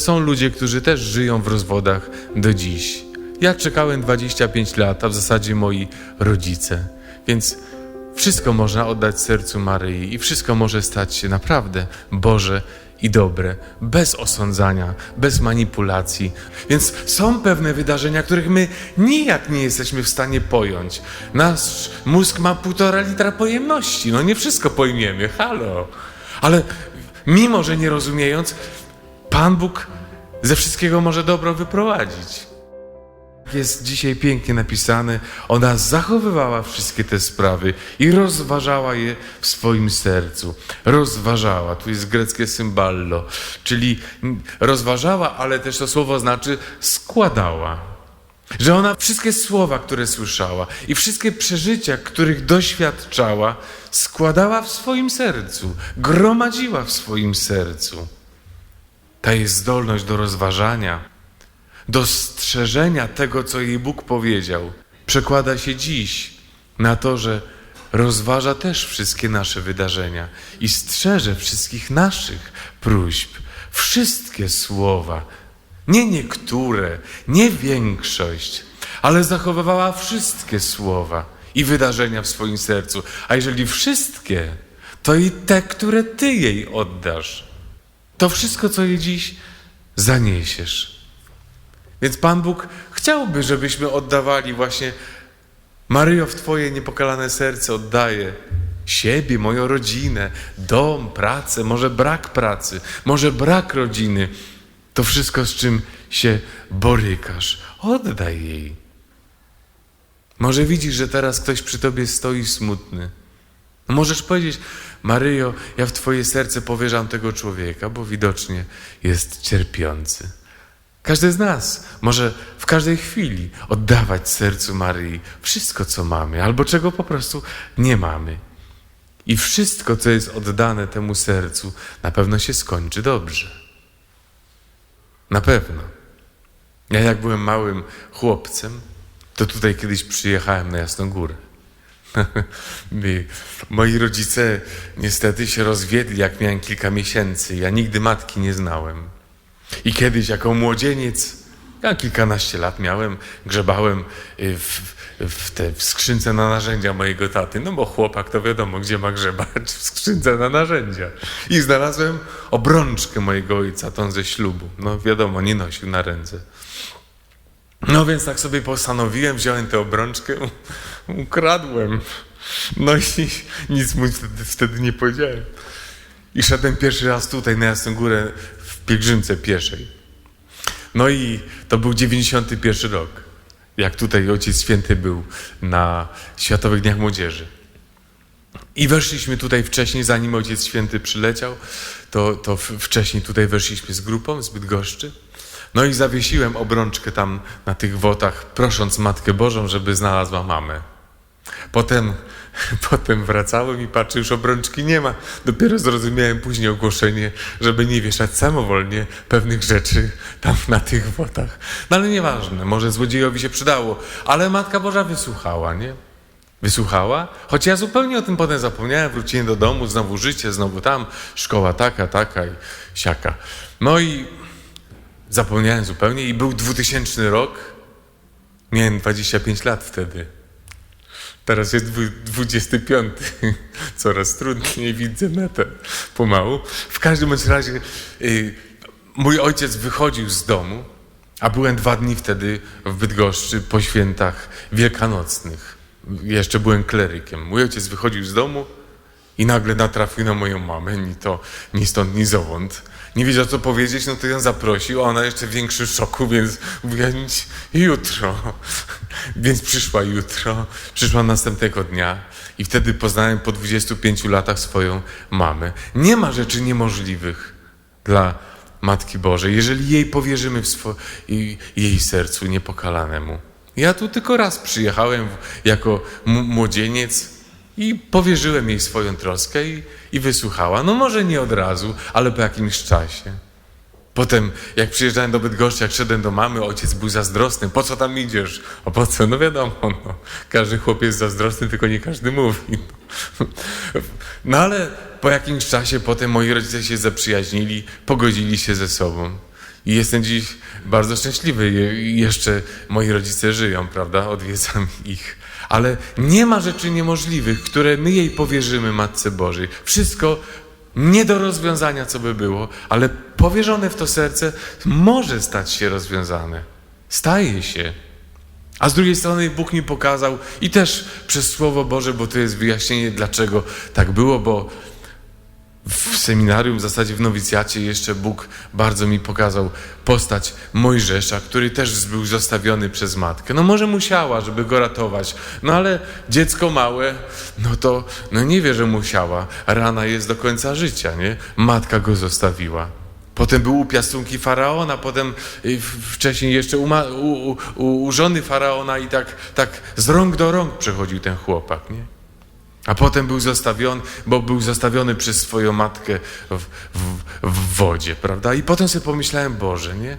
Są ludzie, którzy też żyją w rozwodach do dziś. Ja czekałem 25 lat, a w zasadzie moi rodzice. Więc wszystko można oddać sercu Maryi i wszystko może stać się naprawdę Boże i dobre, bez osądzania, bez manipulacji. Więc są pewne wydarzenia, których my nijak nie jesteśmy w stanie pojąć. Nasz mózg ma półtora litra pojemności, no nie wszystko pojmiemy, halo. Ale mimo, że nie rozumiejąc, Pan Bóg ze wszystkiego może dobro wyprowadzić. Jest dzisiaj pięknie napisane, ona zachowywała wszystkie te sprawy i rozważała je w swoim sercu. Rozważała, tu jest greckie symballo, czyli rozważała, ale też to słowo znaczy składała. Że ona wszystkie słowa, które słyszała i wszystkie przeżycia, których doświadczała, składała w swoim sercu, gromadziła w swoim sercu. Ta jest zdolność do rozważania, dostrzeżenia tego, co jej Bóg powiedział, przekłada się dziś na to, że rozważa też wszystkie nasze wydarzenia i strzeże wszystkich naszych próśb, wszystkie słowa, nie niektóre, nie większość, ale zachowywała wszystkie słowa i wydarzenia w swoim sercu. A jeżeli wszystkie, to i te, które Ty jej oddasz. To wszystko, co jej dziś zaniesiesz. Więc Pan Bóg chciałby, żebyśmy oddawali właśnie Maryjo, w Twoje niepokalane serce oddaję siebie, moją rodzinę, dom, pracę, może brak pracy, może brak rodziny. To wszystko, z czym się borykasz. Oddaj jej. Może widzisz, że teraz ktoś przy Tobie stoi smutny. Możesz powiedzieć, Maryjo, ja w Twoje serce powierzam tego człowieka, bo widocznie jest cierpiący. Każdy z nas może w każdej chwili oddawać sercu Maryi wszystko, co mamy, albo czego po prostu nie mamy. I wszystko, co jest oddane temu sercu, na pewno się skończy dobrze. Na pewno. Ja, jak byłem małym chłopcem, to tutaj kiedyś przyjechałem na Jasną Górę. Moi rodzice niestety się rozwiedli, jak miałem kilka miesięcy. Ja nigdy matki nie znałem. I kiedyś jako młodzieniec, ja kilkanaście lat miałem, grzebałem y, w, w te w skrzynce na narzędzia mojego taty, no bo chłopak to wiadomo, gdzie ma grzebać, w skrzynce na narzędzia. I znalazłem obrączkę mojego ojca, tą ze ślubu. No wiadomo, nie nosił na ręce. No więc tak sobie postanowiłem, wziąłem tę obrączkę, ukradłem. No i nic mu wtedy, wtedy nie powiedziałem. I szedłem pierwszy raz tutaj na Jasną Górę w pielgrzymce pieszej. No i to był 91 rok, jak tutaj Ojciec Święty był na Światowych Dniach Młodzieży. I weszliśmy tutaj wcześniej, zanim Ojciec Święty przyleciał, to, to wcześniej tutaj weszliśmy z grupą z Bydgoszczy. No i zawiesiłem obrączkę tam na tych wotach, prosząc Matkę Bożą, żeby znalazła mamę. Potem, potem wracałem i patrzę, już obrączki nie ma. Dopiero zrozumiałem później ogłoszenie, żeby nie wieszać samowolnie pewnych rzeczy tam na tych wotach. No ale nieważne, może złodziejowi się przydało. Ale Matka Boża wysłuchała, nie? Wysłuchała? Choć ja zupełnie o tym potem zapomniałem, wróciłem do domu, znowu życie, znowu tam, szkoła taka, taka i siaka. No i zapomniałem zupełnie i był 2000 rok. Miałem 25 lat wtedy. Teraz jest 25. Coraz trudniej widzę metę pomału. W każdym bądź razie y, mój ojciec wychodził z domu, a byłem dwa dni wtedy w Bydgoszczy po świętach wielkanocnych. Jeszcze byłem klerykiem. Mój ojciec wychodził z domu i nagle natrafił na moją mamę, ni to, ni stąd, ni zowąd. Nie wiedział, co powiedzieć, no to ją zaprosił, a ona jeszcze w większym szoku, więc mówiła jutro. Więc przyszła jutro, przyszła następnego dnia i wtedy poznałem po 25 latach swoją mamę. Nie ma rzeczy niemożliwych dla Matki Bożej, jeżeli jej powierzymy jej sercu niepokalanemu. Ja tu tylko raz przyjechałem jako młodzieniec, i powierzyłem jej swoją troskę i, i wysłuchała. No może nie od razu, ale po jakimś czasie. Potem, jak przyjeżdżałem do Bydgoszczy, jak szedłem do mamy, ojciec był zazdrosny. Po co tam idziesz? A po co? No wiadomo, no. każdy chłopiec jest zazdrosny, tylko nie każdy mówi. No ale po jakimś czasie potem moi rodzice się zaprzyjaźnili, pogodzili się ze sobą. I jestem dziś bardzo szczęśliwy. Je- Jeszcze moi rodzice żyją, prawda? Odwiedzam ich. Ale nie ma rzeczy niemożliwych, które my jej powierzymy Matce Bożej. Wszystko nie do rozwiązania, co by było, ale powierzone w to serce może stać się rozwiązane. Staje się. A z drugiej strony Bóg mi pokazał i też przez Słowo Boże, bo to jest wyjaśnienie, dlaczego tak było, bo w seminarium, w zasadzie w nowicjacie jeszcze Bóg bardzo mi pokazał postać Mojżesza, który też był zostawiony przez matkę. No może musiała, żeby go ratować, no ale dziecko małe, no to no nie wie, że musiała. Rana jest do końca życia, nie? Matka go zostawiła. Potem był u piastunki faraona, potem y, wcześniej jeszcze u, u, u, u żony faraona i tak, tak z rąk do rąk przechodził ten chłopak, nie? A potem był zostawiony, bo był zostawiony przez swoją matkę w, w, w wodzie, prawda? I potem sobie pomyślałem, Boże, nie?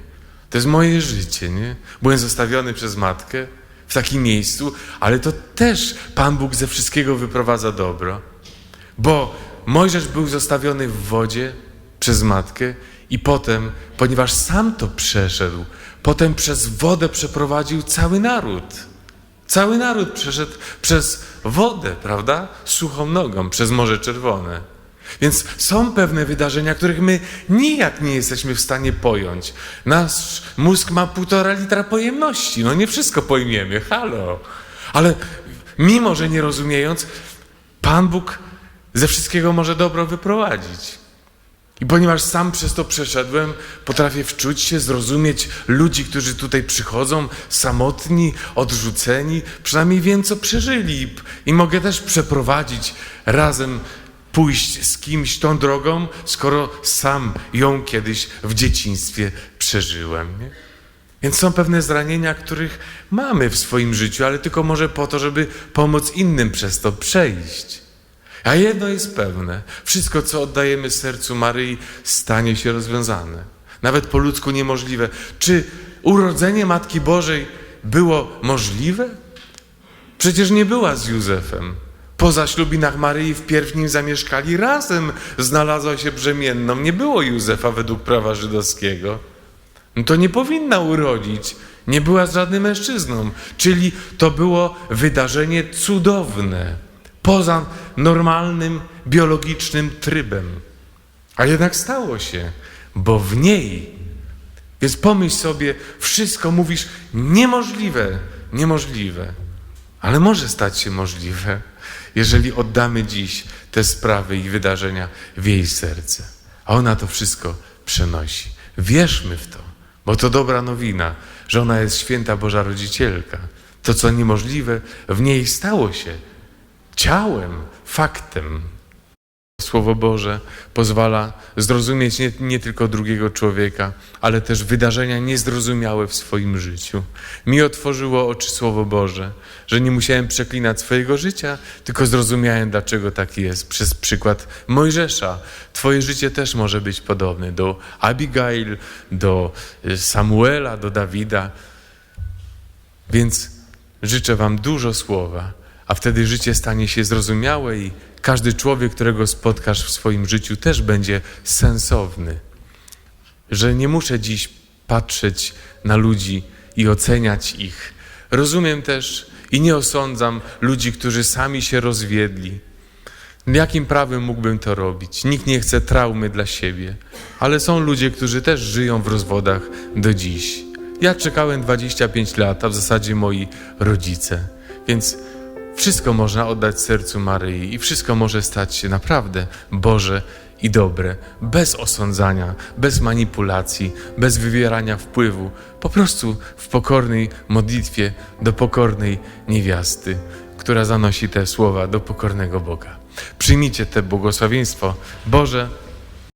To jest moje życie, nie? Byłem zostawiony przez matkę w takim miejscu, ale to też Pan Bóg ze wszystkiego wyprowadza dobro. Bo Mojżesz był zostawiony w wodzie przez matkę i potem, ponieważ sam to przeszedł, potem przez wodę przeprowadził cały naród. Cały naród przeszedł przez wodę, prawda? Suchą nogą, przez Morze Czerwone. Więc są pewne wydarzenia, których my nijak nie jesteśmy w stanie pojąć. Nasz mózg ma półtora litra pojemności. No nie wszystko pojmiemy, halo. Ale mimo, że nie rozumiejąc, Pan Bóg ze wszystkiego może dobro wyprowadzić. I ponieważ sam przez to przeszedłem, potrafię wczuć się, zrozumieć ludzi, którzy tutaj przychodzą, samotni, odrzuceni, przynajmniej wiem, co przeżyli. I mogę też przeprowadzić razem, pójść z kimś tą drogą, skoro sam ją kiedyś w dzieciństwie przeżyłem. Nie? Więc są pewne zranienia, których mamy w swoim życiu, ale tylko może po to, żeby pomóc innym przez to przejść. A jedno jest pewne: wszystko, co oddajemy sercu Maryi, stanie się rozwiązane. Nawet po ludzku niemożliwe. Czy urodzenie Matki Bożej było możliwe? Przecież nie była z Józefem. Po zaślubinach Maryi wpierw nim zamieszkali razem, znalazła się brzemienną. Nie było Józefa według prawa żydowskiego. No to nie powinna urodzić. Nie była z żadnym mężczyzną. Czyli to było wydarzenie cudowne, poza normalnym biologicznym trybem. A jednak stało się, bo w niej. Więc pomyśl sobie, wszystko mówisz niemożliwe, niemożliwe, ale może stać się możliwe, jeżeli oddamy dziś te sprawy i wydarzenia w jej serce. A ona to wszystko przenosi. Wierzmy w to, bo to dobra nowina, że ona jest święta Boża Rodzicielka. To, co niemożliwe, w niej stało się ciałem, faktem. Słowo Boże pozwala zrozumieć nie, nie, tylko drugiego człowieka, ale też wydarzenia niezrozumiałe w swoim życiu. Mi otworzyło oczy Słowo Boże, że nie musiałem przeklinać swojego życia, tylko zrozumiałem, dlaczego tak jest. Przez przykład Mojżesza. Twoje życie też może być podobne do Abigail, do Samuela, do Dawida. Więc życzę Wam dużo słowa, a wtedy życie stanie się zrozumiałe i każdy człowiek, którego spotkasz w swoim życiu, też będzie sensowny. Że nie muszę dziś patrzeć na ludzi i oceniać ich. Rozumiem też i nie osądzam ludzi, którzy sami się rozwiedli. Jakim prawem mógłbym to robić? Nikt nie chce traumy dla siebie, ale są ludzie, którzy też żyją w rozwodach do dziś. Ja czekałem 25 lat, a w zasadzie moi rodzice. Więc wszystko można oddać sercu Maryi i wszystko może stać się naprawdę Boże i dobre, bez osądzania, bez manipulacji, bez wywierania wpływu, po prostu w pokornej modlitwie do pokornej niewiasty, która zanosi te słowa do pokornego Boga. Przyjmijcie te błogosławieństwo Boże